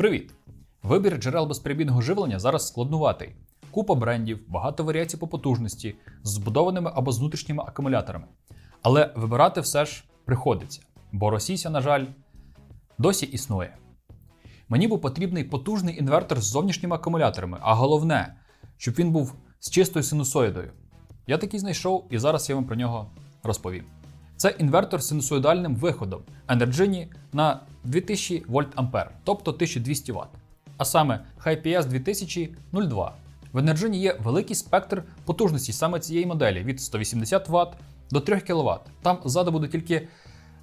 Привіт! Вибір джерел безперебійного живлення зараз складнуватий. Купа брендів, багато варіацій по потужності, з збудованими або з внутрішніми акумуляторами. Але вибирати все ж приходиться, бо російся, на жаль, досі існує. Мені був потрібний потужний інвертор з зовнішніми акумуляторами, а головне, щоб він був з чистою синусоїдою. Я такий знайшов і зараз я вам про нього розповім. Це інвертор з синусоїдальним виходом Energiny на 2000 вольт ампер, тобто 1200 Вт. А саме HiPS 2002. В Energiny є великий спектр потужності саме цієї моделі від 180 Вт до 3 кВт. Там ззаду буде тільки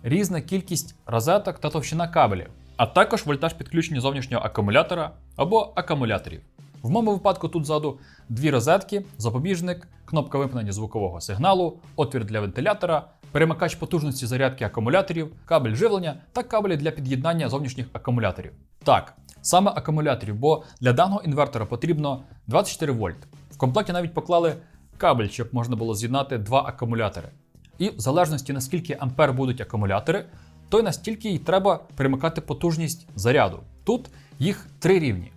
різна кількість розеток та товщина кабелів, а також вольтаж підключення зовнішнього акумулятора або акумуляторів. В моєму випадку тут ззаду дві розетки, запобіжник, кнопка вимкнення звукового сигналу, отвір для вентилятора, перемикач потужності зарядки акумуляторів, кабель живлення та кабелі для під'єднання зовнішніх акумуляторів. Так, саме акумуляторів, бо для даного інвертора потрібно 24 вольт. В комплекті навіть поклали кабель, щоб можна було з'єднати два акумулятори. І в залежності наскільки ампер будуть акумулятори, то й настільки й треба перемикати потужність заряду. Тут їх три рівні.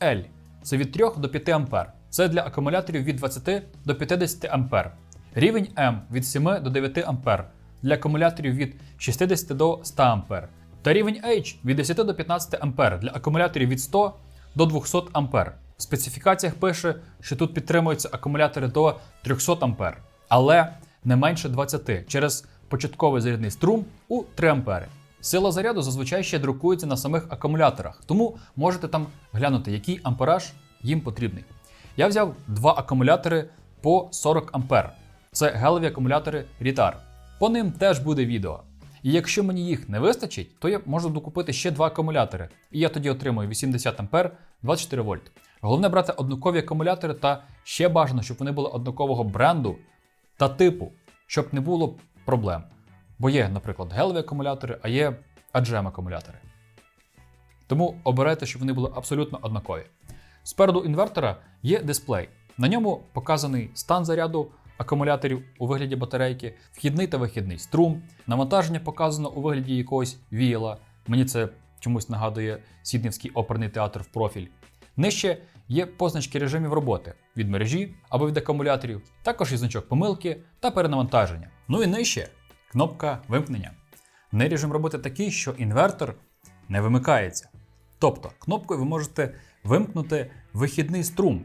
L це від 3 до 5 ампер. Це для акумуляторів від 20 до 50 ампер. Рівень М від 7 до 9 ампер для акумуляторів від 60 до 100 ампер. Та рівень H від 10 до 15 ампер для акумуляторів від 100 до 200 ампер. В специфікаціях пише, що тут підтримуються акумулятори до 300 ампер, але не менше 20 через початковий зарядний струм у 3 ампери. Сила заряду зазвичай ще друкується на самих акумуляторах, тому можете там глянути, який ампераж їм потрібний. Я взяв два акумулятори по 40 ампер. Це гелеві акумулятори Ritar. По ним теж буде відео. І якщо мені їх не вистачить, то я можу докупити ще два акумулятори. І я тоді отримую 80 ампер 24 вольт. Головне брати однакові акумулятори та ще бажано, щоб вони були однакового бренду та типу, щоб не було проблем. Бо є, наприклад, гелеві акумулятори, а є аджем акумулятори. Тому обирайте, щоб вони були абсолютно однакові. Спереду інвертора є дисплей. На ньому показаний стан заряду акумуляторів у вигляді батарейки, вхідний та вихідний струм. Навантаження показано у вигляді якогось віяла. Мені це чомусь нагадує Сіднівський оперний театр в профіль. Нижче є позначки режимів роботи від мережі або від акумуляторів, також є значок помилки та перенавантаження. Ну і нижче кнопка вимкнення. В неї режим роботи такий, що інвертор не вимикається. Тобто, кнопкою ви можете вимкнути вихідний струм,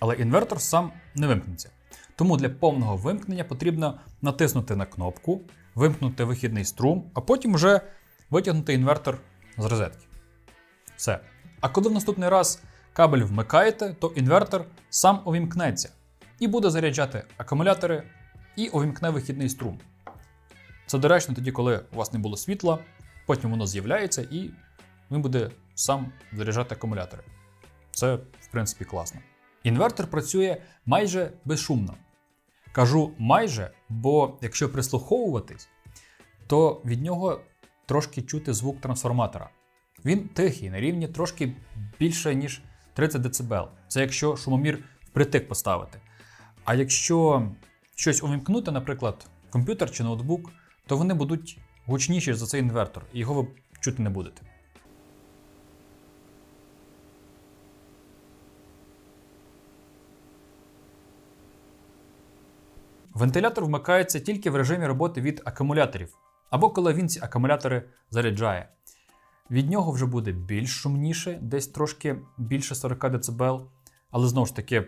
але інвертор сам не вимкнеться. Тому для повного вимкнення потрібно натиснути на кнопку, вимкнути вихідний струм, а потім вже витягнути інвертор з розетки. Все. А коли в наступний раз кабель вмикаєте, то інвертор сам увімкнеться і буде заряджати акумулятори і увімкне вихідний струм. Це доречно тоді, коли у вас не було світла, потім воно з'являється і він буде сам заряджати акумулятори. Це, в принципі, класно. Інвертор працює майже безшумно. Кажу майже, бо якщо прислуховуватись, то від нього трошки чути звук трансформатора. Він тихий, на рівні трошки більше, ніж 30 дБ. Це якщо шумомір впритик поставити. А якщо щось увімкнути, наприклад, комп'ютер чи ноутбук, то вони будуть гучніші за цей інвертор, і його ви чути не будете. Вентилятор вмикається тільки в режимі роботи від акумуляторів, або коли він ці акумулятори заряджає. Від нього вже буде більш шумніше, десь трошки більше 40 дБ, але знову ж таки,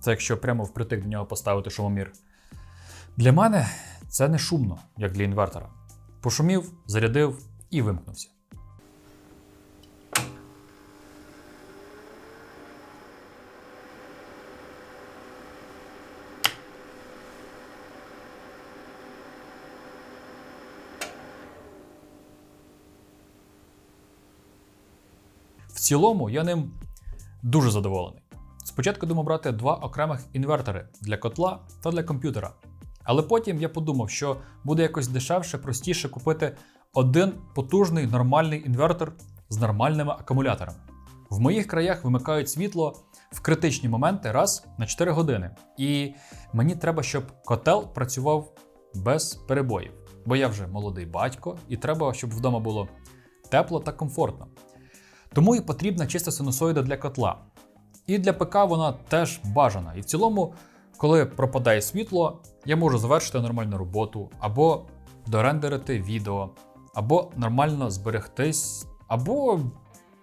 це якщо прямо впритик до нього поставити шумомір. Для мене це не шумно, як для інвертора. Пошумів, зарядив і вимкнувся. В цілому я ним дуже задоволений. Спочатку думав брати два окремих інвертори для котла та для комп'ютера. Але потім я подумав, що буде якось дешевше, простіше купити один потужний нормальний інвертор з нормальними акумуляторами. В моїх краях вимикають світло в критичні моменти раз на 4 години. І мені треба, щоб котел працював без перебоїв. Бо я вже молодий батько, і треба, щоб вдома було тепло та комфортно. Тому і потрібна чиста синусоїда для котла. І для ПК вона теж бажана. І в цілому, коли пропадає світло, я можу завершити нормальну роботу, або дорендерити відео, або нормально зберегтись, або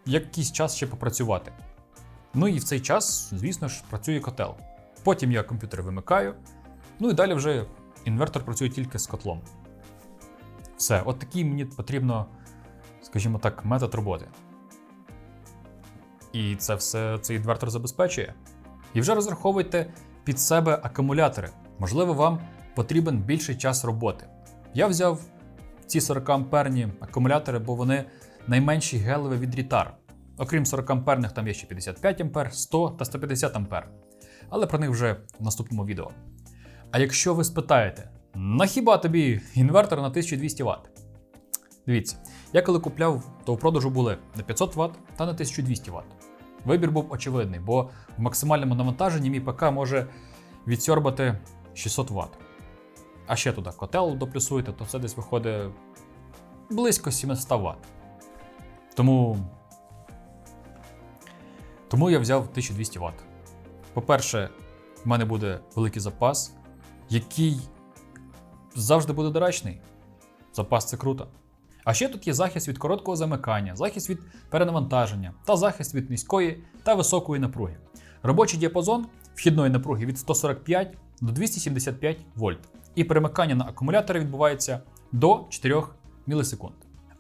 якийсь час ще попрацювати. Ну і в цей час, звісно ж, працює котел. Потім я комп'ютер вимикаю, ну і далі вже інвертор працює тільки з котлом. Все, от такий мені потрібно, скажімо так, метод роботи. І це все цей інвертор забезпечує. І вже розраховуйте під себе акумулятори. Можливо, вам потрібен більший час роботи. Я взяв ці 40 амперні акумулятори, бо вони найменші гелеві від Рітар. Окрім 40 амперних, там є ще 55 ампер, 100 та 150 ампер. Але про них вже в наступному відео. А якщо ви спитаєте, на хіба тобі інвертор на 1200 Вт? Дивіться, я коли купляв, то у продажу були на 500 Вт та на 1200 Вт. Вибір був очевидний, бо в максимальному навантаженні мій ПК може відсьорбати 600 Вт. А ще туди котел доплюсуєте, то це десь виходить близько 700 Вт. Тому. Тому я взяв 1200 Вт. По-перше, в мене буде великий запас, який завжди буде доречний. Запас це круто. А ще тут є захист від короткого замикання, захист від перенавантаження та захист від низької та високої напруги. Робочий діапазон вхідної напруги від 145 до 275 вольт. І перемикання на акумулятори відбувається до 4 мілісекунд.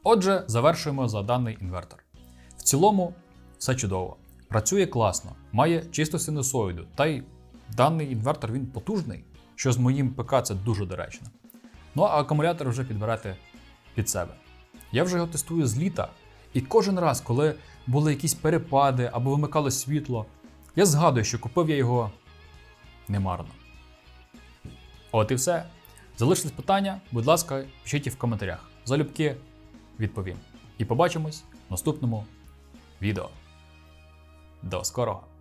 Отже, завершуємо за даний інвертор. В цілому, все чудово. Працює класно, має чисту синусоїду, та й даний інвертор він потужний, що з моїм ПК це дуже доречно. Ну а акумулятор вже підберете під себе. Я вже його тестую з літа, і кожен раз, коли були якісь перепади або вимикало світло, я згадую, що купив я його немарно. От і все. Залишились питання, будь ласка, пишіть в коментарях. Залюбки відповім. І побачимось в наступному відео. До скорого!